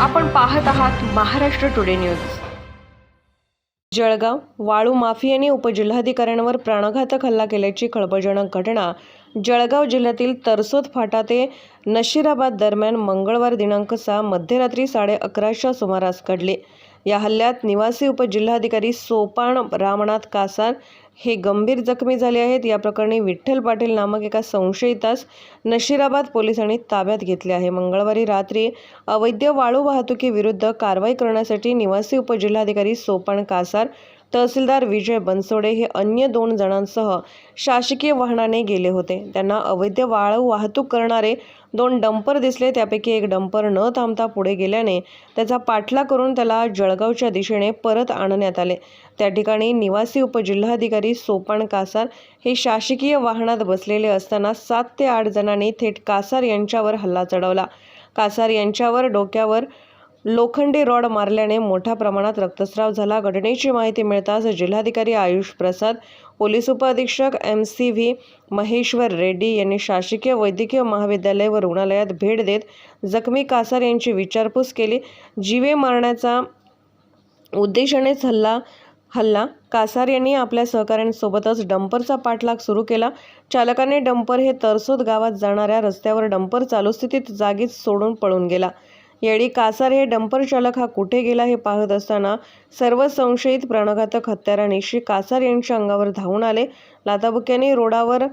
आपण पाहत आहात महाराष्ट्र टुडे न्यूज जळगाव वाळू माफियाने उपजिल्हाधिकाऱ्यांवर प्राणघातक हल्ला केल्याची खळबळजनक घटना जळगाव जिल्ह्यातील तरसोद फाटा ते नशिराबाद दरम्यान मंगळवार दिनांक सहा मध्यरात्री साडे अकराच्या सुमारास घडली. या हल्ल्यात निवासी उपजिल्हाधिकारी सोपान रामनाथ कासार हे गंभीर जखमी झाले आहेत. या प्रकरणी विठ्ठल पाटील नामक एका संशयितास नशिराबाद पोलिसांनी ताब्यात घेतले आहे. मंगळवारी रात्री अवैध वाळू वाहतुकीविरुद्ध कारवाई करण्यासाठी निवासी उपजिल्हाधिकारी सोपान कासार तहसीलदार विजय बनसोडे हे अन्य दोन जणांसह शासकीय वाहनाने गेले होते. त्यांना अवैध वाळू वाहतूक करणारे दोन डंपर दिसले. त्यापैकी एक डंपर न थांबता पुढे गेल्याने त्याचा पाठला करून त्याला जळगावच्या दिशेने परत आणण्यात आले. त्या ठिकाणी निवासी उपजिल्हाधिकारी सोपान कासार हे शासकीय वाहनात बसलेले असताना सात ते आठ जणांनी थेट कासार यांच्यावर हल्ला चढवला. कासार यांच्यावर डोक्यावर लोखंडी रॉड मारल्याने मोठ्या प्रमाणात रक्तस्राव झाला. घटनेची माहिती मिळताच जिल्हाधिकारी आयुष प्रसाद पोलीस उपअधीक्षक M C V Maheshwar Reddy यांनी शासकीय वैद्यकीय महाविद्यालय व रुग्णालयात भेट देत जखमी कासार यांची विचारपूस केली. जीवे मारण्याचा उद्देशानेच हल्ला हल्ला कासार यांनी आपल्या सहकाऱ्यांसोबतच डंपरचा पाठलाग सुरू केला. चालकाने डंपर हे तरसोद गावात जाणाऱ्या रस्त्यावर डंपर चालू स्थितीत जागीच सोडून पळून गेला. यावेळी कासार हे डंपर चालक हा कुठे गेला हे पाहत असताना सर्व संशयित प्राणघातक हत्याराने श्री कासार यांच्या अंगावर धावून आले. लाथाबुक्यांनी रोडावर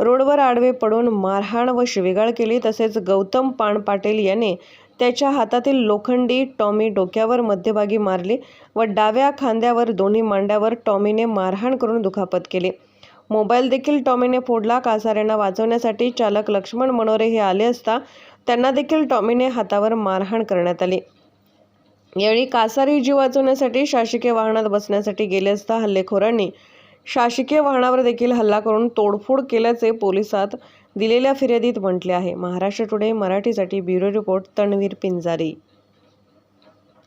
रोडवर आडवे पडून मारहाण व शिवीगाळ केली. तसेच गौतम पाण पाटील याने त्याच्या हातातील लोखंडी टॉमी डोक्यावर मध्यभागी मारली व डाव्या खांद्यावर दोन्ही मांड्यावर टॉमीने मारहाण करून दुखापत केली. मोबाईल देखील टॉमीने फोडला. कासाऱ्यांना वाचवण्यासाठी चालक लक्ष्मण मनोरे हे आले असता त्यांना देखील टॉमीने हातावर मारहाण करण्यात आली. यावेळी कासारी जीव वाचवण्यासाठी शासकीय वाहनात बसण्यासाठी गेले असता हल्लेखोरांनी शासकीय वाहनावर देखील हल्ला करून तोडफोड केल्याचे पोलिसात दिलेल्या फिर्यादीत म्हटले आहे. महाराष्ट्र टुडे मराठीसाठी ब्युरो रिपोर्ट तणवीर पिंजारी.